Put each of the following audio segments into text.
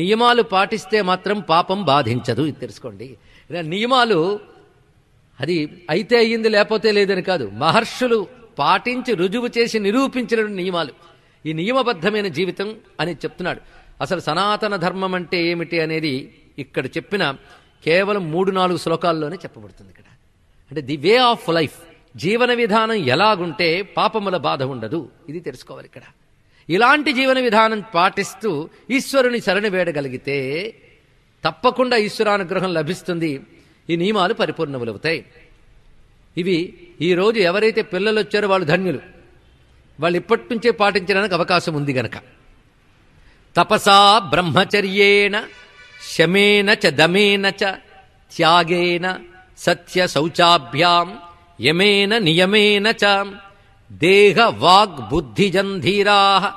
నియమాలు పాటిస్తే మాత్రం పాపం బాధించదు. ఇది తెలుసుకోండి. ఇలా నియమాలు అది అయితే అయ్యింది లేకపోతే లేదని కాదు. మహర్షులు పాటించి రుజువు చేసి నిరూపించిన నియమాలు. ఈ నియమబద్ధమైన జీవితం అని చెప్తున్నాడు. అసలు సనాతన ధర్మం అంటే ఏమిటి అనేది ఇక్కడ చెప్పిన కేవలం మూడు నాలుగు శ్లోకాల్లోనే చెప్పబడుతుంది ఇక్కడ. అంటే ది వే ఆఫ్ లైఫ్ జీవన విధానం ఎలాగుంటే పాపముల బాధ ఉండదు. ఇది తెలుసుకోవాలి ఇక్కడ. ఇలాంటి జీవన విధానం పాటిస్తూ ఈశ్వరుని శరణి వేడగలిగితే తప్పకుండా ఈశ్వరానుగ్రహం లభిస్తుంది. ఈ నియమాలు పరిపూర్ణములవుతాయి. ఇవి ఈ రోజు ఎవరైతే పిల్లలు వచ్చారో వాళ్ళు ధన్యులు. వాళ్ళు ఇప్పటి నుంచే పాటించడానికి అవకాశం ఉంది గనక. తపసా బ్రహ్మచర్యేణ శమేన చ దమేన చ త్యాగేన సత్య శౌచాభ్యాం యమేన నియమేన చ దేహ వాగ్ బుద్ధిజంధీరా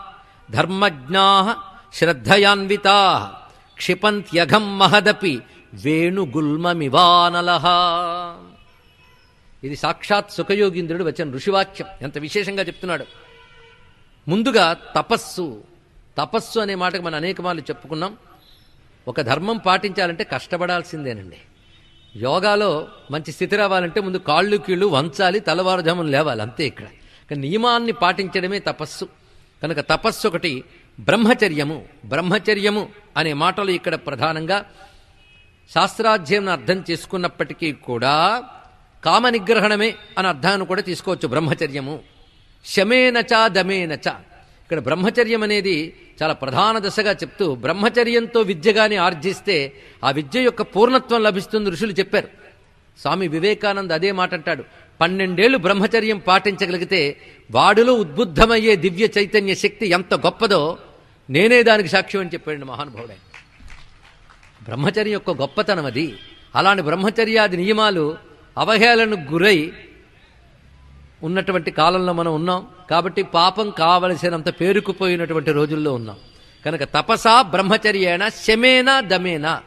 ధర్మజ్ఞా శ్రద్ధయాన్వితా క్షిపంత్యఘం మహదపి వేణుగుల్మమివానల. ఇది సాక్షాత్ సుఖయోగీంద్రుడు వచ్చిన ఋషివాక్యం. ఎంత విశేషంగా చెప్తున్నాడు. ముందుగా తపస్సు. తపస్సు అనే మాటకు మనం అనేక మార్లు చెప్పుకున్నాం. ఒక ధర్మం పాటించాలంటే కష్టపడాల్సిందేనండి. యోగాలో మంచి స్థితి రావాలంటే ముందు కాళ్ళు కీళ్ళు వంచాలి తలవారుజామును లేవాలి అంతే ఇక్కడ. నియమాన్ని పాటించడమే తపస్సు. కనుక తపస్సు ఒకటి బ్రహ్మచర్యము బ్రహ్మచర్యము అనే మాటలు ఇక్కడ ప్రధానంగా శాస్త్రాధ్యయనం అర్థం చేసుకున్నప్పటికీ కూడా కామ నిగ్రహణమే అని అర్థాన్ని కూడా తీసుకోవచ్చు బ్రహ్మచర్యము. శమేనచ దమేనచ ఇక్కడ బ్రహ్మచర్యం అనేది చాలా ప్రధాన దశగా చెప్తూ బ్రహ్మచర్యంతో విద్యగాని ఆర్జిస్తే ఆ విద్య యొక్క పూర్ణత్వం లభిస్తుంది ఋషులు చెప్పారు. స్వామి వివేకానంద్ అదే మాట అంటాడు. పన్నెండేళ్ళు బ్రహ్మచర్యం పాటించగలిగితే వాడిలో ఉద్బుద్ధమయ్యే దివ్య చైతన్య శక్తి ఎంత గొప్పదో నేనే దానికి సాక్ష్యం అని చెప్పాడు మహానుభావుడే. బ్రహ్మచర్యం యొక్క గొప్పతనం అది. అలాంటి బ్రహ్మచర్యాది నియమాలు అవహేళనకు గురై ఉన్నటువంటి కాలంలో మనం ఉన్నాం. కాబట్టి పాపం కావలసినంత పేరుకుపోయినటువంటి రోజుల్లో ఉన్నాం. కనుక తపసా బ్రహ్మచర్యేణ శమేనా దమేనా.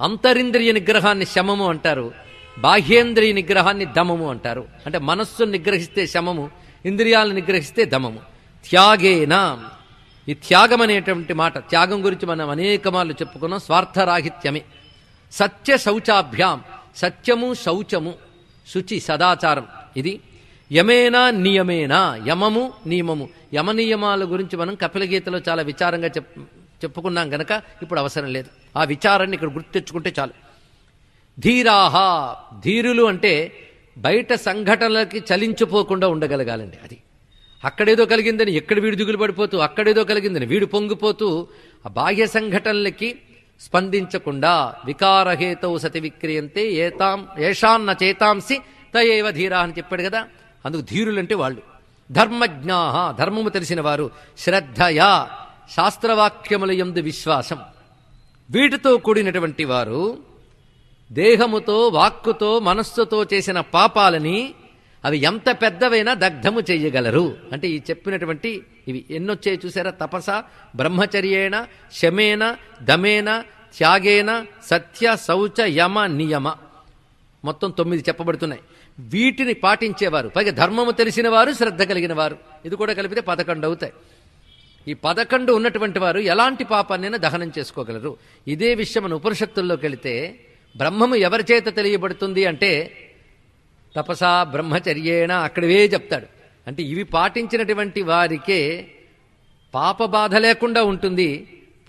అంతరింద్రియ నిగ్రహాన్ని శమము అంటారు. బాహ్యేంద్రియ నిగ్రహాన్ని దమము అంటారు. అంటే మనస్సును నిగ్రహిస్తే శమము ఇంద్రియాలను నిగ్రహిస్తే దమము. త్యాగేన. ఈ త్యాగం అనేటువంటి మాట త్యాగం గురించి మనం అనేక మార్లు చెప్పుకున్నాం స్వార్థరాహిత్యమే. సత్య శౌచాభ్యాం సత్యము శౌచము శుచి సదాచారం. ఇది యమేనా నియమేనా యమము నియమము. యమ నియమాల గురించి మనం కపిలగీతలో చాలా విచారంగా చెప్ చెప్పుకున్నాం గనక ఇప్పుడు అవసరం లేదు. ఆ విచారాన్ని ఇక్కడ గుర్తు తెచ్చుకుంటే చాలు. ధీరాహ. ధీరులు అంటే బయట సంఘటనలకి చలించిపోకుండా ఉండగలగాలండి అది. అక్కడేదో కలిగిందని ఎక్కడ వీడు దిగులు పడిపోతూ అక్కడేదో కలిగిందని వీడు పొంగిపోతూ ఆ బాహ్య సంఘటనలకి స్పందించకుండా వికారహేతౌ సతి విక్రియంతే ఏతాం ఏషాన్న చేతాంసి తయేవ ధీరా అని చెప్పాడు కదా. అందుకు ధీరులంటే వాళ్ళు. ధర్మజ్ఞా ధర్మము తెలిసిన వారు శ్రద్ధయా శాస్త్రవాక్యముల ఎందు విశ్వాసం. వీటితో కూడినటువంటి వారు దేహముతో వాక్కుతో మనస్సుతో చేసిన పాపాలని అవి ఎంత పెద్దవైనా దగ్ధము చెయ్యగలరు అంటే ఈ చెప్పినటువంటి ఇవి ఎన్నొచ్చాయి చూసారా? తపస బ్రహ్మచర్యేణ శమేన దమేన త్యాగేన సత్య శౌచ యమ నియమ. మొత్తం తొమ్మిది చెప్పబడుతున్నాయి. వీటిని పాటించేవారు. పైగా ధర్మము తెలిసిన వారు శ్రద్ధ కలిగిన వారు. ఇది కూడా కలిపితే పదకొండు అవుతాయి. ఈ పదకొండు ఉన్నటువంటి వారు ఎలాంటి పాపాన్నైనా దహనం చేసుకోగలరు. ఇదే విషయం మన ఉపనిషత్తుల్లోకి వెళితే బ్రహ్మము ఎవరి చేత తెలియబడుతుంది అంటే తపసా బ్రహ్మచర్యేణ అక్కడవే చెప్తాడు. అంటే ఇవి పాటించినటువంటి వారికే పాప బాధ లేకుండా ఉంటుంది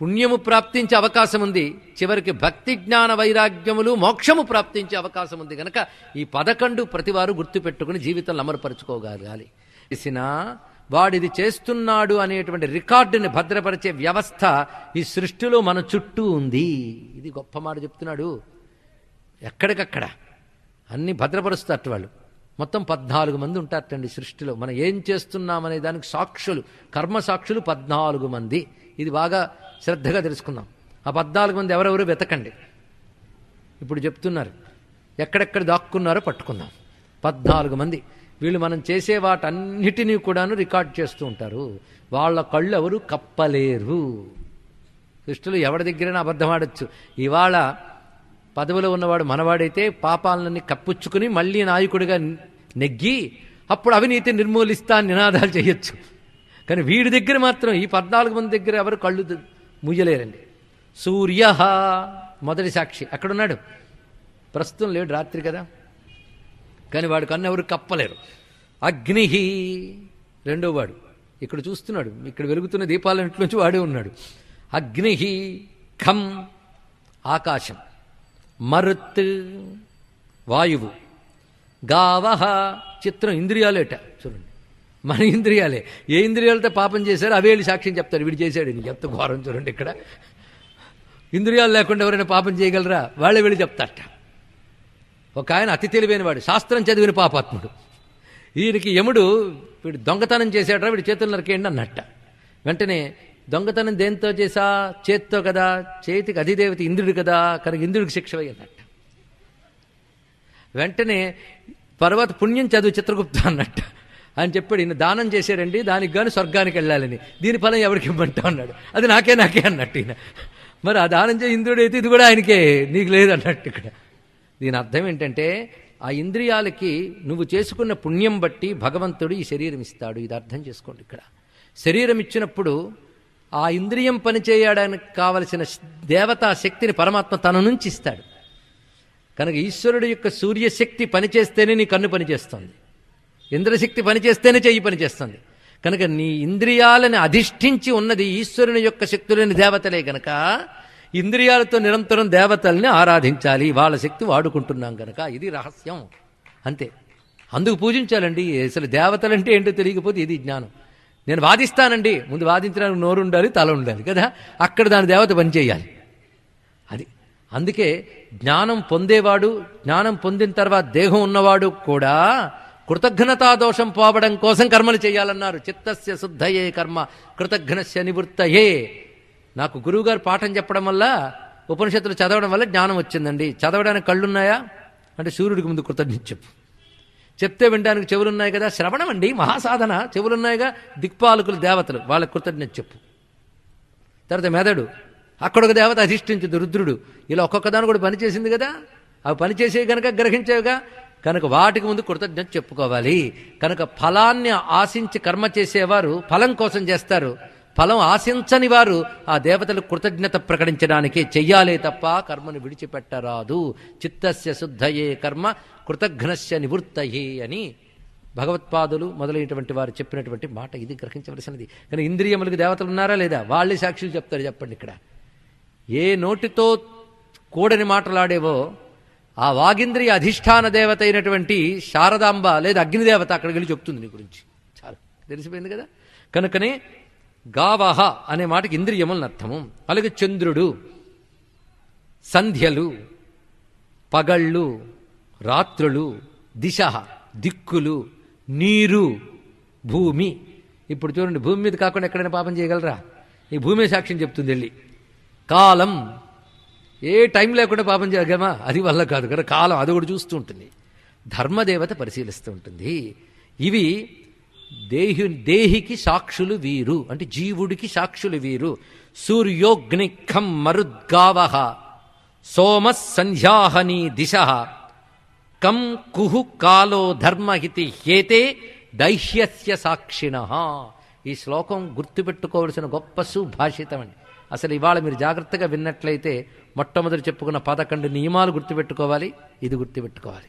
పుణ్యము ప్రాప్తించే అవకాశం ఉంది చివరికి భక్తి జ్ఞాన వైరాగ్యములు మోక్షము ప్రాప్తించే అవకాశం ఉంది కనుక ఈ పదకొండు ప్రతివారు గుర్తుపెట్టుకుని జీవితంలో అమరుపరుచుకోగలగాలి చేసినా వాడిది చేస్తున్నాడు అనేటువంటి రికార్డుని భద్రపరిచే వ్యవస్థ ఈ సృష్టిలో మన చుట్టూ ఉంది. ఇది గొప్ప మాట చెప్తున్నాడు. ఎక్కడికక్కడ. అన్ని భద్రపరుస్తారు వాళ్ళు. మొత్తం పద్నాలుగు మంది ఉంటారటండి సృష్టిలో. మనం ఏం చేస్తున్నామనే దానికి సాక్షులు కర్మ సాక్షులు పద్నాలుగు మంది. ఇది బాగా శ్రద్ధగా తెలుసుకుందాం. ఆ పద్నాలుగు మంది ఎవరెవరు వెతకండి. ఇప్పుడు చెప్తున్నారు ఎక్కడెక్కడ దాక్కున్నారో పట్టుకుందాం. పద్నాలుగు మంది. వీళ్ళు మనం చేసే వాటన్నిటినీ కూడాను రికార్డ్ చేస్తూ ఉంటారు. వాళ్ళ కళ్ళు ఎవరు కప్పలేరు. సృష్టిలో ఎవరి దగ్గరైనా అబద్ధం ఆడచ్చు. ఇవాళ పదవిలో ఉన్నవాడు మనవాడైతే పాపాలన్నీ కప్పుచ్చుకుని మళ్ళీ నాయకుడిగా నెగ్గి అప్పుడు అవినీతి నిర్మూలిస్తా అని నినాదాలు చేయొచ్చు. కానీ వీడి దగ్గర మాత్రం ఈ పద్నాలుగు మంది దగ్గర ఎవరు కళ్ళు ముయ్యలేరండి. సూర్య మొదటి సాక్షి. అక్కడున్నాడు ప్రస్తుతం లేడు రాత్రి కదా. కానీ వాడు కన్ను ఎవరు కప్పలేరు. అగ్ని రెండో వాడు. ఇక్కడ చూస్తున్నాడు. ఇక్కడ వెలుగుతున్న దీపాలన్నింటిలోంచి వాడే ఉన్నాడు. అగ్ని ఖం ఆకాశం. మరుత్ వాయువు. గావహ చిత్రం ఇంద్రియాలేట. చూడండి. మన ఇంద్రియాలే. ఏ ఇంద్రియాలతో పాపం చేశారో అవే సాక్ష్యం చెప్తారు. వీడు చేశాడు. నీకు ఎంత ఘోరం చూడండి ఇక్కడ. ఇంద్రియాలు లేకుండా ఎవరైనా పాపం చేయగలరా? వాళ్ళే వెళ్ళి చెప్తారట. ఒక ఆయన అతి తెలివైనవాడు శాస్త్రం చదివిన పాపాత్ముడు. ఈయనకి యముడు వీడు దొంగతనం చేశాడరా వీడి చేతులు నరికేయండి అన్నట్ట. వెంటనే దొంగతనం దేంతో చేసా చేత్తో కదా? చేతికి అధిదేవత ఇంద్రుడు కదా? కనుక ఇంద్రుడికి శిక్ష అన్నట్ట వెంటనే తర్వాత పుణ్యం చదువు చిత్రగుప్త అన్నట్టు. అని చెప్పాడు ఈయన దానం చేశారండి దానికి గాను స్వర్గానికి వెళ్ళాలని. దీని ఫలం ఎవరికి ఇవ్వమంటా అన్నాడు. అది నాకే నాకే అన్నట్టు ఈయన. మరి ఆ దానం చేసి ఇంద్రుడు అయితే ఇది కూడా ఆయనకే నీకు లేదు అన్నట్టు ఇక్కడ. దీని అర్థం ఏంటంటే ఆ ఇంద్రియాలకి నువ్వు చేసుకున్న పుణ్యం బట్టి భగవంతుడు ఈ శరీరం ఇస్తాడు. ఇది అర్థం చేసుకోండి ఇక్కడ. శరీరం ఇచ్చినప్పుడు ఆ ఇంద్రియం పనిచేయడానికి కావలసిన దేవతా శక్తిని పరమాత్మ తన నుంచి ఇస్తాడు. కనుక ఈశ్వరుడు యొక్క సూర్యశక్తి పనిచేస్తేనే నీ కన్ను పనిచేస్తుంది. ఇంద్రశక్తి పనిచేస్తేనే చెయ్యి పనిచేస్తుంది. కనుక నీ ఇంద్రియాలని అధిష్ఠించి ఉన్నది ఈశ్వరుని యొక్క శక్తులని దేవతలే గనక ఇంద్రియాలతో నిరంతరం దేవతల్ని ఆరాధించాలి వాళ్ళ శక్తి వాడుకుంటున్నాం గనక ఇది రహస్యం. అంతే. అందుకు పూజించాలండి. అసలు దేవతలంటే ఏంటో తెలియకపోతే ఇది జ్ఞానం. నేను వాదిస్తానండి. ముందు వాదించడానికి నోరు ఉండాలి తల ఉండాలి కదా? అక్కడ దాని దేవత పనిచేయాలి అది అందుకే జ్ఞానం పొందేవాడు జ్ఞానం పొందిన తర్వాత దేహం ఉన్నవాడు కూడా కృతజ్ఞతా దోషం పోవడం కోసం కర్మలు చేయాలన్నారు. చిత్తస్య శుద్ధయే కర్మ కృతజ్ఞస్య నివృత్తయే. నాకు గురువుగారు పాఠం చెప్పడం వల్ల ఉపనిషత్తులు చదవడం వల్ల జ్ఞానం వచ్చిందండి. చదవడానికి కళ్ళున్నాయా? అంటే సూర్యుడికి ముందు కృతజ్ఞత చెప్పు. చెప్తే వినడానికి చెవులున్నాయి కదా శ్రవణం అండి మహాసాధన. చెవులున్నాయిగా దిక్పాలకులు దేవతలు. వాళ్ళకి కృతజ్ఞత చెప్పు. తర్వాత మెదడు. అక్కడొక దేవత అధిష్ఠించింది రుద్రుడు. ఇలా ఒక్కొక్క దాని కూడా పనిచేసింది కదా. అవి పనిచేసే కనుక గ్రహించేవిగా. కనుక వాటికి ముందు కృతజ్ఞత చెప్పుకోవాలి. కనుక ఫలాన్ని ఆశించి కర్మ చేసేవారు ఫలం కోసం చేస్తారు. ఫలం ఆశించని వారు ఆ దేవతలకు కృతజ్ఞత ప్రకటించడానికి చెయ్యాలే తప్ప కర్మను విడిచిపెట్టరాదు. చిత్తస్య శుద్ధయే కర్మ కృతఘ్నస్య నివృత్తయే అని భగవత్పాదులు మొదలైనటువంటి వారు చెప్పినటువంటి మాట ఇది గ్రహించవలసినది. కానీ ఇంద్రియములకు దేవతలు ఉన్నారా లేదా? వాళ్ళే సాక్షులు చెప్తారు చెప్పండి ఇక్కడ. ఏ నోటితో కూడని మాటలాడేవో ఆ వాగింద్రియ అధిష్టాన దేవత అయినటువంటి శారదాంబ లేదా అగ్నిదేవత అక్కడికి వెళ్ళి చెప్తుంది నీ గురించి. చాలు. తెలిసిపోయింది కదా? కనుకనే గావహ అనే మాటకి ఇంద్రియములను అర్థము. అలాగే చంద్రుడు సంధ్యలు పగళ్ళు రాత్రులు దిశ దిక్కులు నీరు భూమి. ఇప్పుడు చూడండి భూమి మీద కాకుండా ఎక్కడైనా పాపం చేయగలరా? ఈ భూమి సాక్ష్యం చెప్తుంది వెళ్ళి. కాలం. ఏ టైం లేకుండా పాపం చేయగలమా? అది వల్ల కాదు కదా కాలం. అది కూడా చూస్తూ ఉంటుంది. ధర్మదేవత పరిశీలిస్తూ ఉంటుంది. ఇవి దేహి దేహికి సాక్షులు వీరు. అంటే జీవుడికి సాక్షులు వీరు. సూర్యోగ్నిఖం మరుద్గావ సోమ సంధ్యాహని దిశ. కం కుహు కాలో ధర్మహితి హేతే దైహ్యస్య సాక్షిణ. ఈ శ్లోకం గుర్తుపెట్టుకోవలసిన గొప్ప సుభాషితం అండి. అసలు ఇవాళ మీరు జాగ్రత్తగా విన్నట్లయితే మొట్టమొదటి చెప్పుకున్న పదకొండు నియమాలు గుర్తుపెట్టుకోవాలి. ఇది గుర్తుపెట్టుకోవాలి.